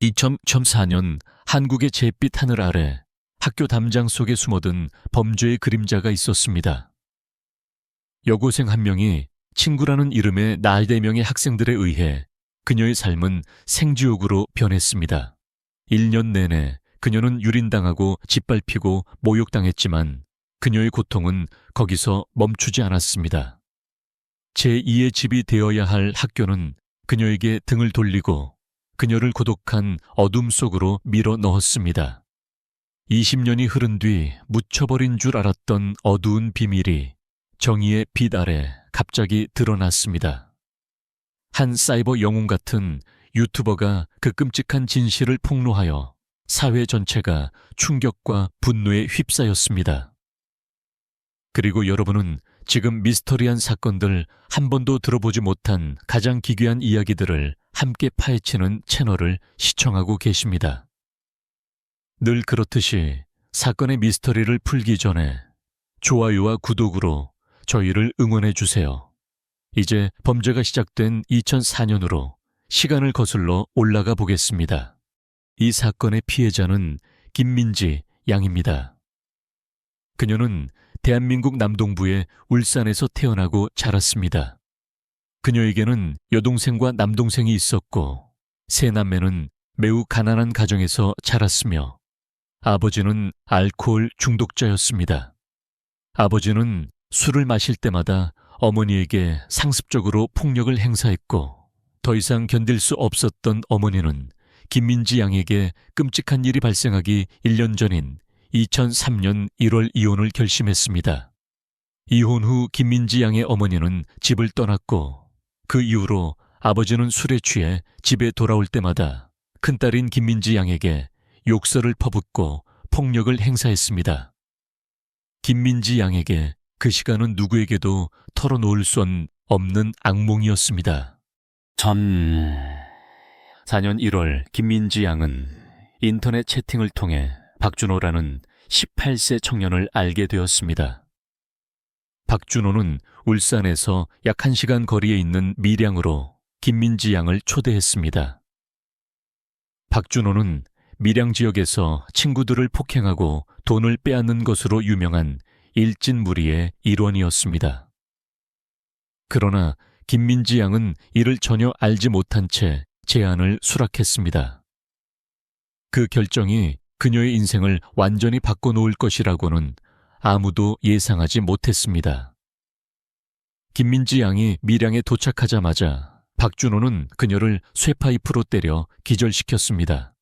2004년 한국의 잿빛 하늘 아래 학교 담장 속에 숨어든 범죄의 그림자가 있었습니다. 여고생 한 명이 친구라는 이름의 나대명의 학생들에 의해 그녀의 삶은 생지옥으로 변했습니다. 1년 내내 그녀는 유린당하고 짓밟히고 모욕당했지만 그녀의 고통은 거기서 멈추지 않았습니다. 제2의 집이 되어야 할 학교는 그녀에게 등을 돌리고 그녀를 고독한 어둠 속으로 밀어 넣었습니다. 20년이 흐른 뒤 묻혀버린 줄 알았던 어두운 비밀이 정의의 빛 아래 갑자기 드러났습니다. 한 사이버 영웅 같은 유튜버가 그 끔찍한 진실을 폭로하여 사회 전체가 충격과 분노에 휩싸였습니다. 그리고 여러분은 지금 미스터리한 사건들 한 번도 들어보지 못한 가장 기괴한 이야기들을 함께 파헤치는 채널을 시청하고 계십니다. 늘 그렇듯이 사건의 미스터리를 풀기 전에 좋아요와 구독으로 저희를 응원해 주세요. 이제 범죄가 시작된 2004년으로 시간을 거슬러 올라가 보겠습니다. 이 사건의 피해자는 김민지 양입니다. 그녀는 대한민국 남동부의 울산에서 태어나고 자랐습니다. 그녀에게는 여동생과 남동생이 있었고 세 남매는 매우 가난한 가정에서 자랐으며 아버지는 알코올 중독자였습니다. 아버지는 술을 마실 때마다 어머니에게 상습적으로 폭력을 행사했고 더 이상 견딜 수 없었던 어머니는 김민지 양에게 끔찍한 일이 발생하기 1년 전인 2003년 1월 이혼을 결심했습니다. 이혼 후 김민지 양의 어머니는 집을 떠났고 그 이후로 아버지는 술에 취해 집에 돌아올 때마다 큰딸인 김민지 양에게 욕설을 퍼붓고 폭력을 행사했습니다. 김민지 양에게 그 시간은 누구에게도 털어놓을 수 없는 악몽이었습니다. 전 4년 1월 김민지 양은 인터넷 채팅을 통해 박준호라는 18세 청년을 알게 되었습니다. 박준호는 울산에서 약 1시간 거리에 있는 밀양으로 김민지 양을 초대했습니다. 박준호는 밀양 지역에서 친구들을 폭행하고 돈을 빼앗는 것으로 유명한 일진 무리의 일원이었습니다. 그러나 김민지 양은 이를 전혀 알지 못한 채 제안을 수락했습니다. 그 결정이 그녀의 인생을 완전히 바꿔놓을 것이라고는 아무도 예상하지 못했습니다. 김민지 양이 밀양에 도착하자마자 박준호는 그녀를 쇠파이프로 때려 기절시켰습니다.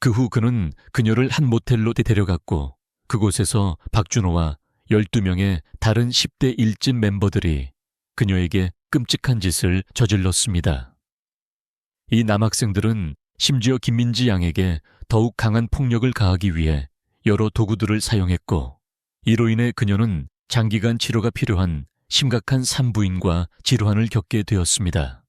그 후 그는 그녀를 한 모텔로 데려갔고 그곳에서 박준호와 12명의 다른 10대 일진 멤버들이 그녀에게 끔찍한 짓을 저질렀습니다. 이 남학생들은 심지어 김민지 양에게 더욱 강한 폭력을 가하기 위해 여러 도구들을 사용했고 이로 인해 그녀는 장기간 치료가 필요한 심각한 산부인과 질환을 겪게 되었습니다.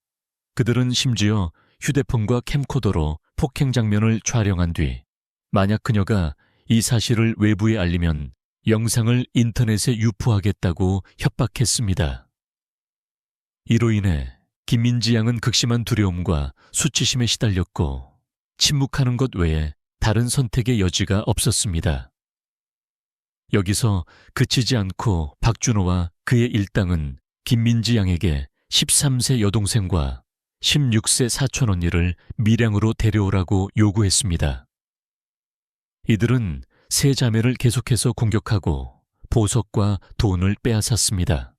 그들은 심지어 휴대폰과 캠코더로 폭행 장면을 촬영한 뒤 만약 그녀가 이 사실을 외부에 알리면 영상을 인터넷에 유포하겠다고 협박했습니다. 이로 인해 김민지 양은 극심한 두려움과 수치심에 시달렸고 침묵하는 것 외에 다른 선택의 여지가 없었습니다. 여기서 그치지 않고 박준호와 그의 일당은 김민지 양에게 13세 여동생과 16세 사촌 언니를 밀양으로 데려오라고 요구했습니다. 이들은 세 자매를 계속해서 공격하고 보석과 돈을 빼앗았습니다.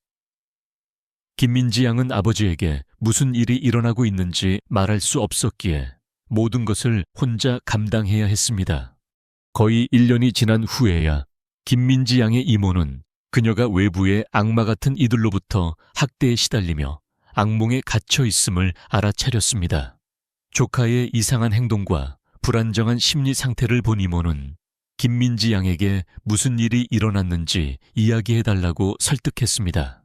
김민지 양은 아버지에게 무슨 일이 일어나고 있는지 말할 수 없었기에 모든 것을 혼자 감당해야 했습니다. 거의 1년이 지난 후에야 김민지 양의 이모는 그녀가 외부의 악마 같은 이들로부터 학대에 시달리며 악몽에 갇혀 있음을 알아차렸습니다. 조카의 이상한 행동과 불안정한 심리 상태를 본 이모는 김민지 양에게 무슨 일이 일어났는지 이야기해달라고 설득했습니다.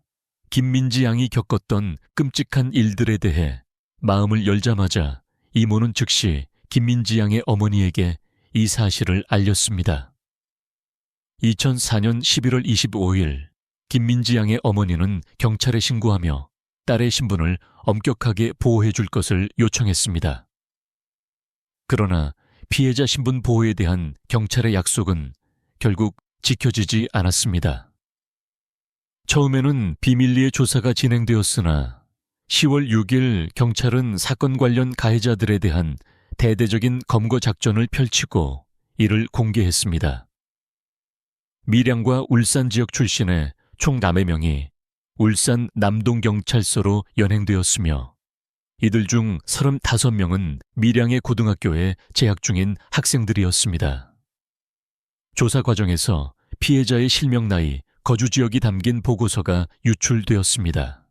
김민지 양이 겪었던 끔찍한 일들에 대해 마음을 열자마자 이모는 즉시 김민지 양의 어머니에게 이 사실을 알렸습니다. 2004년 11월 25일 김민지 양의 어머니는 경찰에 신고하며 딸의 신분을 엄격하게 보호해 줄 것을 요청했습니다. 그러나 피해자 신분 보호에 대한 경찰의 약속은 결국 지켜지지 않았습니다. 처음에는 비밀리에 조사가 진행되었으나 10월 6일 경찰은 사건 관련 가해자들에 대한 대대적인 검거 작전을 펼치고 이를 공개했습니다. 밀양과 울산 지역 출신의 총 4명이 울산 남동경찰서로 연행되었으며 이들 중 35명은 밀양의 고등학교에 재학 중인 학생들이었습니다. 조사 과정에서 피해자의 실명 나이, 거주 지역이 담긴 보고서가 유출되었습니다.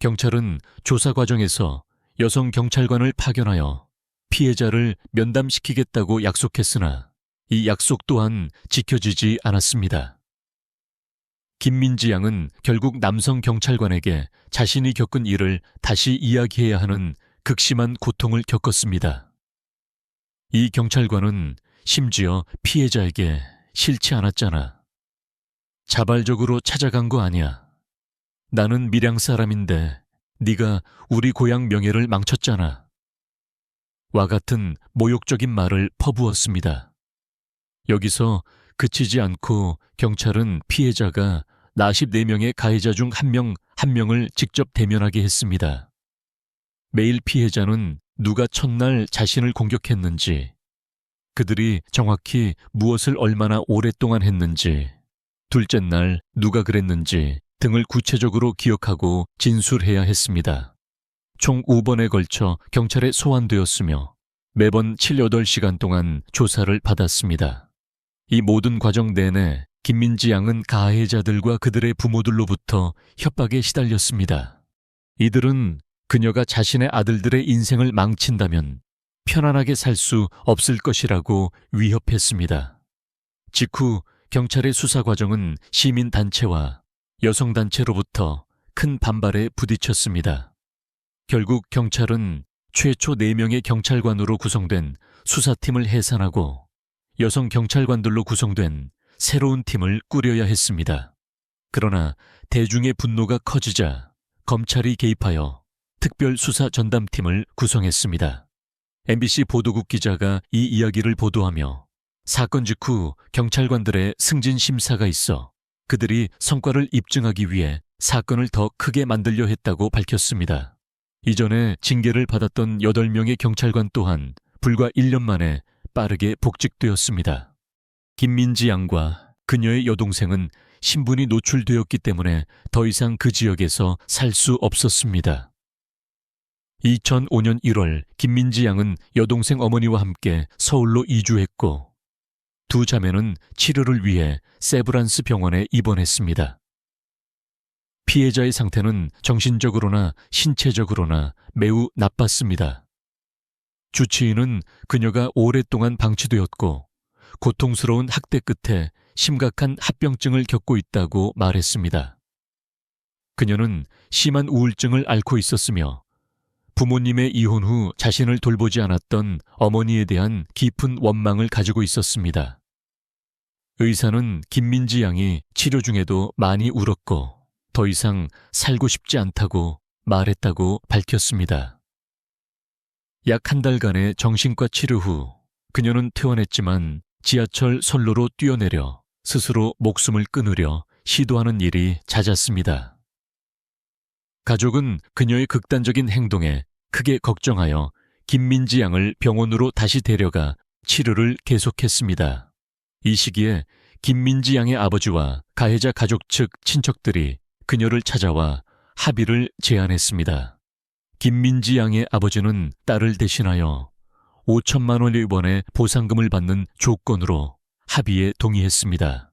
경찰은 조사 과정에서 여성 경찰관을 파견하여 피해자를 면담시키겠다고 약속했으나 이 약속 또한 지켜지지 않았습니다. 김민지 양은 결국 남성 경찰관에게 자신이 겪은 일을 다시 이야기해야 하는 극심한 고통을 겪었습니다. 이 경찰관은 심지어 피해자에게 싫지 않았잖아. 자발적으로 찾아간 거 아니야. 나는 밀양 사람인데 네가 우리 고향 명예를 망쳤잖아. 와 같은 모욕적인 말을 퍼부었습니다. 여기서 그치지 않고 경찰은 피해자가 나십 4명의 가해자 중 한 명, 한 명을 직접 대면하게 했습니다. 매일 피해자는 누가 첫날 자신을 공격했는지, 그들이 정확히 무엇을 얼마나 오랫동안 했는지, 둘째 날 누가 그랬는지 등을 구체적으로 기억하고 진술해야 했습니다. 총 5번에 걸쳐 경찰에 소환되었으며 매번 7, 8시간 동안 조사를 받았습니다. 이 모든 과정 내내 김민지 양은 가해자들과 그들의 부모들로부터 협박에 시달렸습니다. 이들은 그녀가 자신의 아들들의 인생을 망친다면 편안하게 살 수 없을 것이라고 위협했습니다. 직후 경찰의 수사 과정은 시민단체와 여성단체로부터 큰 반발에 부딪혔습니다. 결국 경찰은 최초 4명의 경찰관으로 구성된 수사팀을 해산하고 여성 경찰관들로 구성된 새로운 팀을 꾸려야 했습니다. 그러나 대중의 분노가 커지자 검찰이 개입하여 특별수사 전담팀을 구성했습니다. MBC 보도국 기자가 이 이야기를 보도하며 사건 직후 경찰관들의 승진 심사가 있어 그들이 성과를 입증하기 위해 사건을 더 크게 만들려 했다고 밝혔습니다. 이전에 징계를 받았던 8명의 경찰관 또한 불과 1년 만에 빠르게 복직되었습니다. 김민지 양과 그녀의 여동생은 신분이 노출되었기 때문에 더 이상 그 지역에서 살 수 없었습니다. 2005년 1월 김민지 양은 여동생 어머니와 함께 서울로 이주했고 두 자매는 치료를 위해 세브란스 병원에 입원했습니다. 피해자의 상태는 정신적으로나 신체적으로나 매우 나빴습니다. 주치의는 그녀가 오랫동안 방치되었고 고통스러운 학대 끝에 심각한 합병증을 겪고 있다고 말했습니다. 그녀는 심한 우울증을 앓고 있었으며 부모님의 이혼 후 자신을 돌보지 않았던 어머니에 대한 깊은 원망을 가지고 있었습니다. 의사는 김민지 양이 치료 중에도 많이 울었고 더 이상 살고 싶지 않다고 말했다고 밝혔습니다. 약 한 달간의 정신과 치료 후 그녀는 퇴원했지만 지하철 선로로 뛰어내려 스스로 목숨을 끊으려 시도하는 일이 잦았습니다. 가족은 그녀의 극단적인 행동에 크게 걱정하여 김민지 양을 병원으로 다시 데려가 치료를 계속했습니다. 이 시기에 김민지 양의 아버지와 가해자 가족 측 친척들이 그녀를 찾아와 합의를 제안했습니다. 김민지 양의 아버지는 딸을 대신하여 5천만 원의 원의 보상금을 받는 조건으로 합의에 동의했습니다.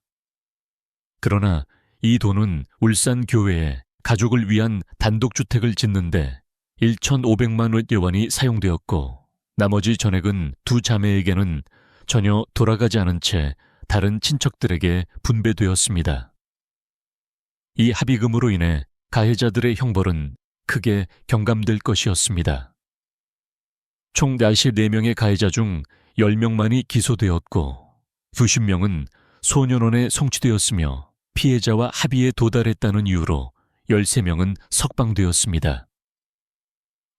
그러나 이 돈은 울산 교회에 가족을 위한 단독주택을 짓는데 1,500만 원이 사용되었고 나머지 전액은 두 자매에게는 전혀 돌아가지 않은 채 다른 친척들에게 분배되었습니다. 이 합의금으로 인해 가해자들의 형벌은 크게 경감될 것이었습니다. 총 44명의 가해자 중 10명만이 기소되었고 90명은 소년원에 송치되었으며 피해자와 합의에 도달했다는 이유로 13명은 석방되었습니다.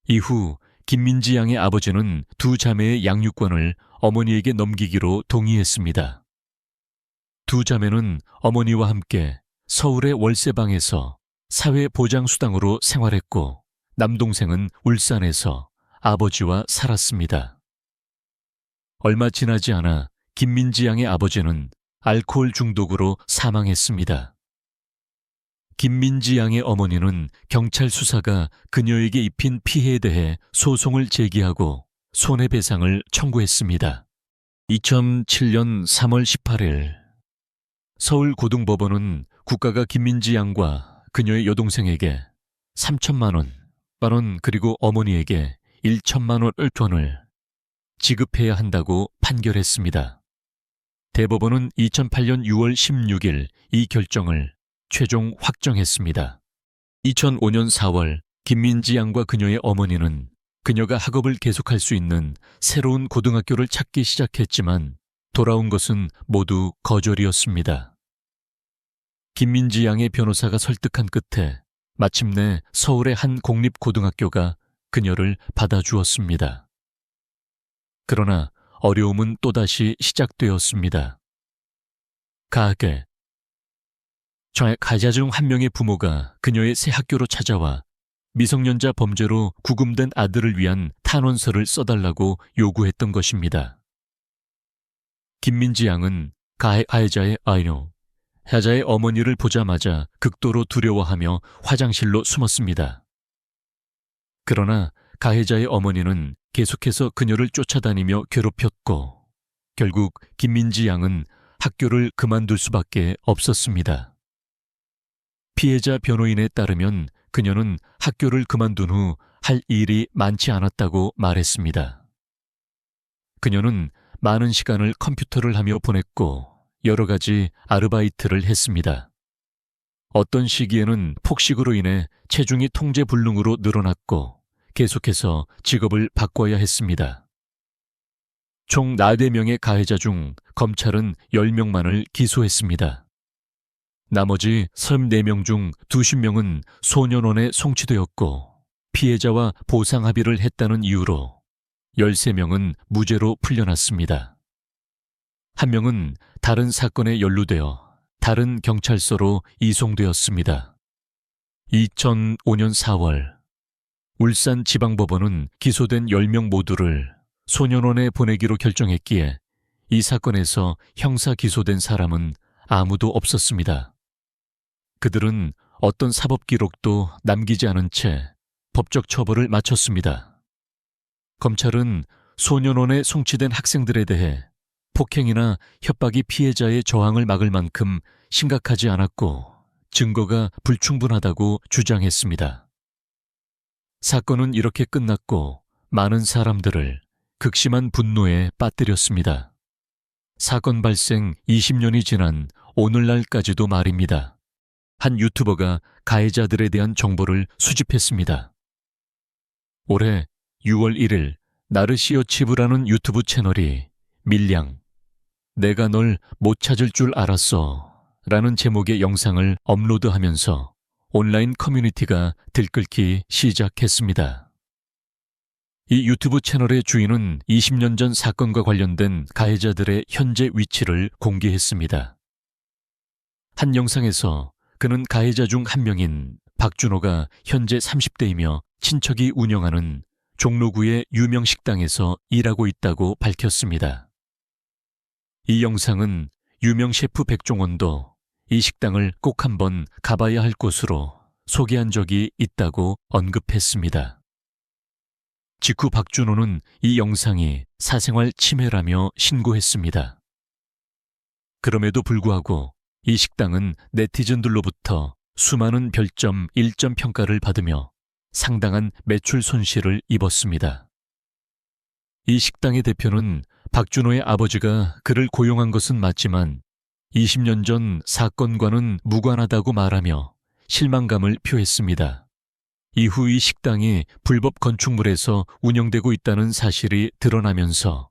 이후 김민지 양의 아버지는 두 자매의 양육권을 어머니에게 넘기기로 동의했습니다. 두 자매는 어머니와 함께 서울의 월세방에서 사회보장수당으로 생활했고 남동생은 울산에서 아버지와 살았습니다. 얼마 지나지 않아 김민지 양의 아버지는 알코올 중독으로 사망했습니다. 김민지 양의 어머니는 경찰 수사가 그녀에게 입힌 피해에 대해 소송을 제기하고 손해배상을 청구했습니다. 2007년 3월 18일 서울고등법원은 국가가 김민지 양과 그녀의 여동생에게 3천만 원, 만원 그리고 어머니에게 1천만 원을 돈을 지급해야 한다고 판결했습니다. 대법원은 2008년 6월 16일 이 결정을 최종 확정했습니다. 2005년 4월 김민지 양과 그녀의 어머니는 그녀가 학업을 계속할 수 있는 새로운 고등학교를 찾기 시작했지만 돌아온 것은 모두 거절이었습니다. 김민지 양의 변호사가 설득한 끝에 마침내 서울의 한 공립고등학교가 그녀를 받아주었습니다. 그러나 어려움은 또다시 시작되었습니다. 가게. 가자 중 한 명의 부모가 그녀의 새 학교로 찾아와 미성년자 범죄로 구금된 아들을 위한 탄원서를 써달라고 요구했던 것입니다. 김민지 양은 가해 가해자의 아이노, 해자의 어머니를 보자마자 극도로 두려워하며 화장실로 숨었습니다. 그러나 가해자의 어머니는 계속해서 그녀를 쫓아다니며 괴롭혔고 결국 김민지 양은 학교를 그만둘 수밖에 없었습니다. 피해자 변호인에 따르면 그녀는 학교를 그만둔 후 할 일이 많지 않았다고 말했습니다. 그녀는 많은 시간을 컴퓨터를 하며 보냈고 여러 가지 아르바이트를 했습니다. 어떤 시기에는 폭식으로 인해 체중이 통제 불능으로 늘어났고 계속해서 직업을 바꿔야 했습니다. 총 4대명의 가해자 중 검찰은 10명만을 기소했습니다. 나머지 34명 중 20명은 소년원에 송치되었고 피해자와 보상 합의를 했다는 이유로 13명은 무죄로 풀려났습니다. 한 명은 다른 사건에 연루되어 다른 경찰서로 이송되었습니다. 2005년 4월 울산 지방법원은 기소된 10명 모두를 소년원에 보내기로 결정했기에 이 사건에서 형사 기소된 사람은 아무도 없었습니다. 그들은 어떤 사법 기록도 남기지 않은 채 법적 처벌을 마쳤습니다. 검찰은 소년원에 송치된 학생들에 대해 폭행이나 협박이 피해자의 저항을 막을 만큼 심각하지 않았고 증거가 불충분하다고 주장했습니다. 사건은 이렇게 끝났고 많은 사람들을 극심한 분노에 빠뜨렸습니다. 사건 발생 20년이 지난 오늘날까지도 말입니다. 한 유튜버가 가해자들에 대한 정보를 수집했습니다. 올해 6월 1일 나르시오 치브라는 유튜브 채널이 밀량 내가 널 못 찾을 줄 알았어 라는 제목의 영상을 업로드하면서 온라인 커뮤니티가 들끓기 시작했습니다. 이 유튜브 채널의 주인은 20년 전 사건과 관련된 가해자들의 현재 위치를 공개했습니다. 한 영상에서 그는 가해자 중 한 명인 박준호가 현재 30대이며 친척이 운영하는 종로구의 유명 식당에서 일하고 있다고 밝혔습니다. 이 영상은 유명 셰프 백종원도 이 식당을 꼭 한번 가봐야 할 곳으로 소개한 적이 있다고 언급했습니다. 직후 박준호는 이 영상이 사생활 침해라며 신고했습니다. 그럼에도 불구하고 이 식당은 네티즌들로부터 수많은 별점 1점 평가를 받으며 상당한 매출 손실을 입었습니다. 이 식당의 대표는 박준호의 아버지가 그를 고용한 것은 맞지만 20년 전 사건과는 무관하다고 말하며 실망감을 표했습니다. 이후 이 식당이 불법 건축물에서 운영되고 있다는 사실이 드러나면서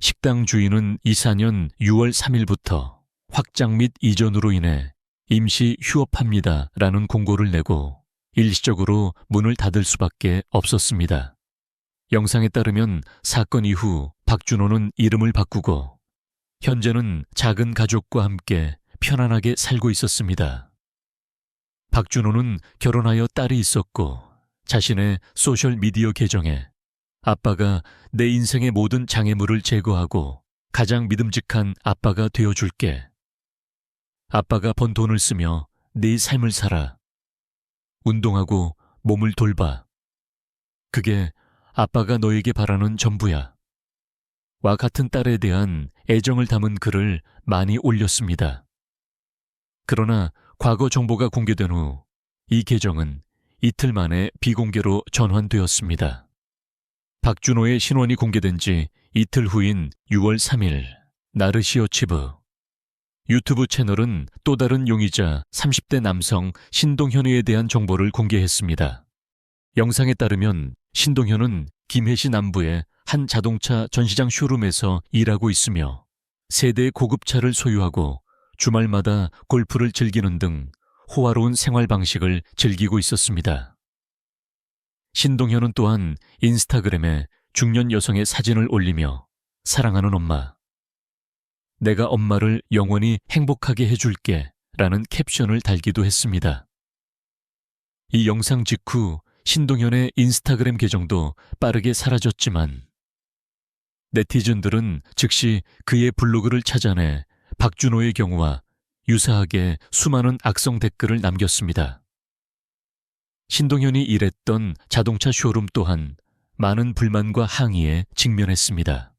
식당 주인은 24년 6월 3일부터 확장 및 이전으로 인해 임시 휴업합니다 라는 공고를 내고 일시적으로 문을 닫을 수밖에 없었습니다. 영상에 따르면 사건 이후 박준호는 이름을 바꾸고 현재는 작은 가족과 함께 편안하게 살고 있었습니다. 박준호는 결혼하여 딸이 있었고 자신의 소셜 미디어 계정에 아빠가 내 인생의 모든 장애물을 제거하고 가장 믿음직한 아빠가 되어줄게. 아빠가 번 돈을 쓰며 네 삶을 살아. 운동하고 몸을 돌봐. 그게 아빠가 너에게 바라는 전부야. 와 같은 딸에 대한 애정을 담은 글을 많이 올렸습니다. 그러나 과거 정보가 공개된 후 이 계정은 이틀 만에 비공개로 전환되었습니다. 박준호의 신원이 공개된 지 이틀 후인 6월 3일 나르시오 치브 유튜브 채널은 또 다른 용의자 30대 남성 신동현에 대한 정보를 공개했습니다. 영상에 따르면 신동현은 김해시 남부의 한 자동차 전시장 쇼룸에서 일하고 있으며 세대의 고급차를 소유하고 주말마다 골프를 즐기는 등 호화로운 생활 방식을 즐기고 있었습니다. 신동현은 또한 인스타그램에 중년 여성의 사진을 올리며 사랑하는 엄마, 내가 엄마를 영원히 행복하게 해줄게 라는 캡션을 달기도 했습니다. 이 영상 직후 신동현의 인스타그램 계정도 빠르게 사라졌지만 네티즌들은 즉시 그의 블로그를 찾아내 박준호의 경우와 유사하게 수많은 악성 댓글을 남겼습니다. 신동현이 일했던 자동차 쇼룸 또한 많은 불만과 항의에 직면했습니다.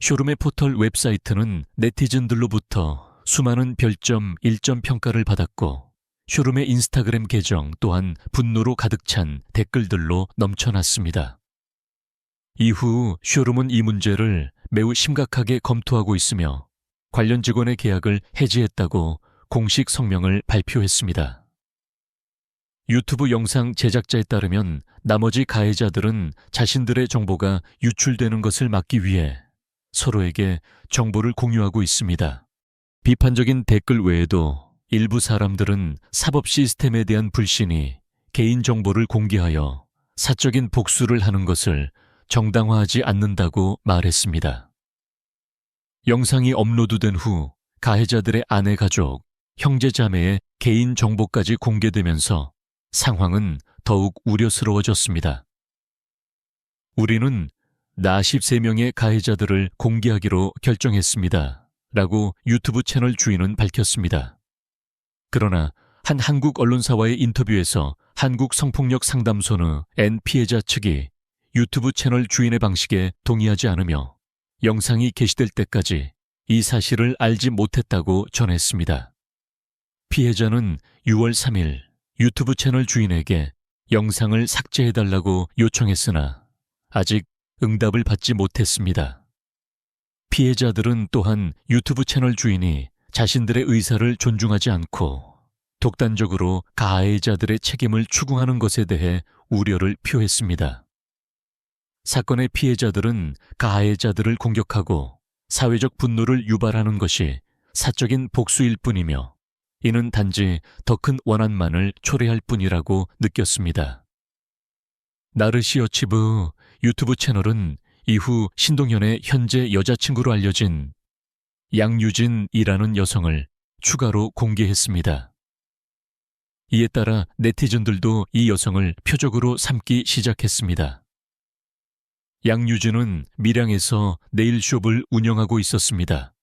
쇼룸의 포털 웹사이트는 네티즌들로부터 수많은 별점 1점 평가를 받았고 쇼룸의 인스타그램 계정 또한 분노로 가득 찬 댓글들로 넘쳐났습니다. 이후 쇼룸은 이 문제를 매우 심각하게 검토하고 있으며 관련 직원의 계약을 해지했다고 공식 성명을 발표했습니다. 유튜브 영상 제작자에 따르면 나머지 가해자들은 자신들의 정보가 유출되는 것을 막기 위해 서로에게 정보를 공유하고 있습니다. 비판적인 댓글 외에도 일부 사람들은 사법 시스템에 대한 불신이 개인 정보를 공개하여 사적인 복수를 하는 것을 정당화하지 않는다고 말했습니다. 영상이 업로드된 후 가해자들의 아내 가족, 형제 자매의 개인 정보까지 공개되면서 상황은 더욱 우려스러워졌습니다. 우리는 나 13명의 가해자들을 공개하기로 결정했습니다. 라고 유튜브 채널 주인은 밝혔습니다. 그러나 한 한국 언론사와의 인터뷰에서 한국 성폭력 상담소는 N 피해자 측이 유튜브 채널 주인의 방식에 동의하지 않으며 영상이 게시될 때까지 이 사실을 알지 못했다고 전했습니다. 피해자는 6월 3일 유튜브 채널 주인에게 영상을 삭제해달라고 요청했으나 아직 응답을 받지 못했습니다. 피해자들은 또한 유튜브 채널 주인이 자신들의 의사를 존중하지 않고 독단적으로 가해자들의 책임을 추궁하는 것에 대해 우려를 표했습니다. 사건의 피해자들은 가해자들을 공격하고 사회적 분노를 유발하는 것이 사적인 복수일 뿐이며 이는 단지 더 큰 원한만을 초래할 뿐이라고 느꼈습니다. 나르시오 치브 유튜브 채널은 이후 신동현의 현재 여자친구로 알려진 양유진이라는 여성을 추가로 공개했습니다. 이에 따라 네티즌들도 이 여성을 표적으로 삼기 시작했습니다. 양유진은 밀양에서 네일숍을 운영하고 있었습니다.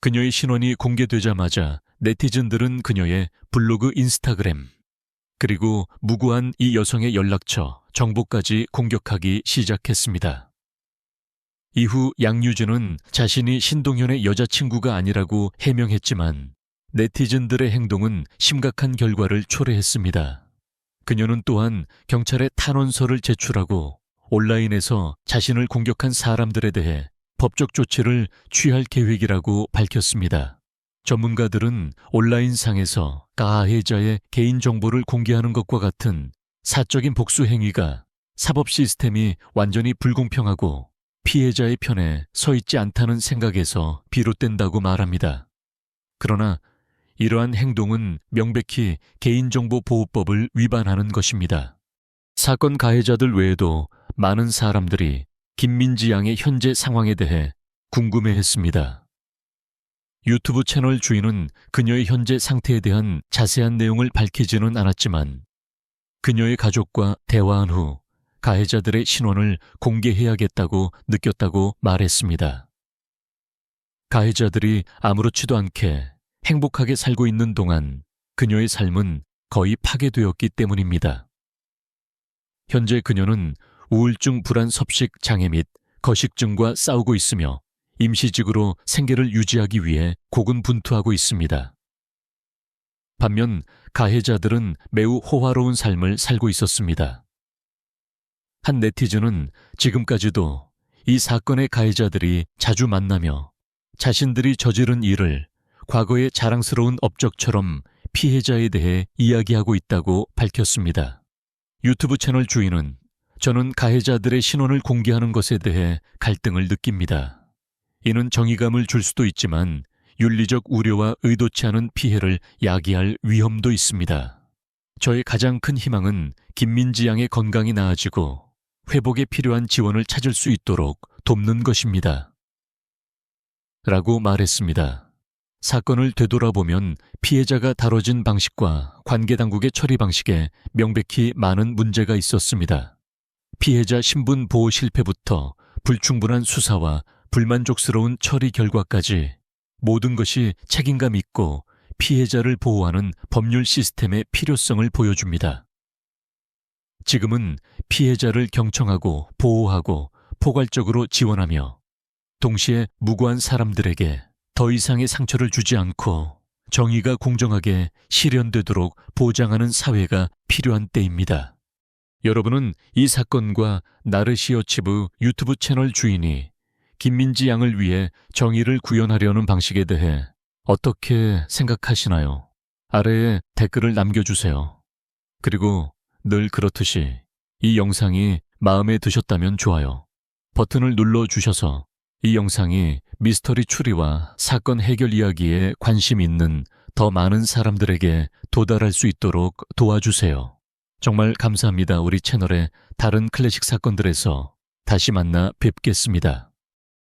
그녀의 신원이 공개되자마자 네티즌들은 그녀의 블로그 인스타그램, 그리고 무고한 이 여성의 연락처, 정보까지 공격하기 시작했습니다. 이후 양유진은 자신이 신동현의 여자친구가 아니라고 해명했지만 네티즌들의 행동은 심각한 결과를 초래했습니다. 그녀는 또한 경찰에 탄원서를 제출하고 온라인에서 자신을 공격한 사람들에 대해 법적 조치를 취할 계획이라고 밝혔습니다. 전문가들은 온라인상에서 가해자의 개인정보를 공개하는 것과 같은 사적인 복수 행위가 사법 시스템이 완전히 불공평하고 피해자의 편에 서 있지 않다는 생각에서 비롯된다고 말합니다. 그러나 이러한 행동은 명백히 개인정보보호법을 위반하는 것입니다. 사건 가해자들 외에도 많은 사람들이 김민지 양의 현재 상황에 대해 궁금해 했습니다. 유튜브 채널 주인은 그녀의 현재 상태에 대한 자세한 내용을 밝히지는 않았지만 그녀의 가족과 대화한 후 가해자들의 신원을 공개해야겠다고 느꼈다고 말했습니다. 가해자들이 아무렇지도 않게 행복하게 살고 있는 동안 그녀의 삶은 거의 파괴되었기 때문입니다. 현재 그녀는 우울증 불안 섭식 장애 및 거식증과 싸우고 있으며 임시직으로 생계를 유지하기 위해 고군분투하고 있습니다. 반면 가해자들은 매우 호화로운 삶을 살고 있었습니다. 한 네티즌은 지금까지도 이 사건의 가해자들이 자주 만나며 자신들이 저지른 일을 과거의 자랑스러운 업적처럼 피해자에 대해 이야기하고 있다고 밝혔습니다. 유튜브 채널 주인은 저는 가해자들의 신원을 공개하는 것에 대해 갈등을 느낍니다. 이는 정의감을 줄 수도 있지만 윤리적 우려와 의도치 않은 피해를 야기할 위험도 있습니다. 저의 가장 큰 희망은 김민지 양의 건강이 나아지고 회복에 필요한 지원을 찾을 수 있도록 돕는 것입니다. 라고 말했습니다. 사건을 되돌아보면 피해자가 다뤄진 방식과 관계당국의 처리 방식에 명백히 많은 문제가 있었습니다. 피해자 신분 보호 실패부터 불충분한 수사와 불만족스러운 처리 결과까지 모든 것이 책임감 있고 피해자를 보호하는 법률 시스템의 필요성을 보여줍니다. 지금은 피해자를 경청하고 보호하고 포괄적으로 지원하며 동시에 무고한 사람들에게 더 이상의 상처를 주지 않고 정의가 공정하게 실현되도록 보장하는 사회가 필요한 때입니다. 여러분은 이 사건과 나르시어치브 유튜브 채널 주인이 김민지 양을 위해 정의를 구현하려는 방식에 대해 어떻게 생각하시나요? 아래에 댓글을 남겨주세요. 그리고 늘 그렇듯이 이 영상이 마음에 드셨다면 좋아요. 버튼을 눌러 주셔서 이 영상이 미스터리 추리와 사건 해결 이야기에 관심 있는 더 많은 사람들에게 도달할 수 있도록 도와주세요. 정말 감사합니다. 우리 채널의 다른 클래식 사건들에서 다시 만나 뵙겠습니다.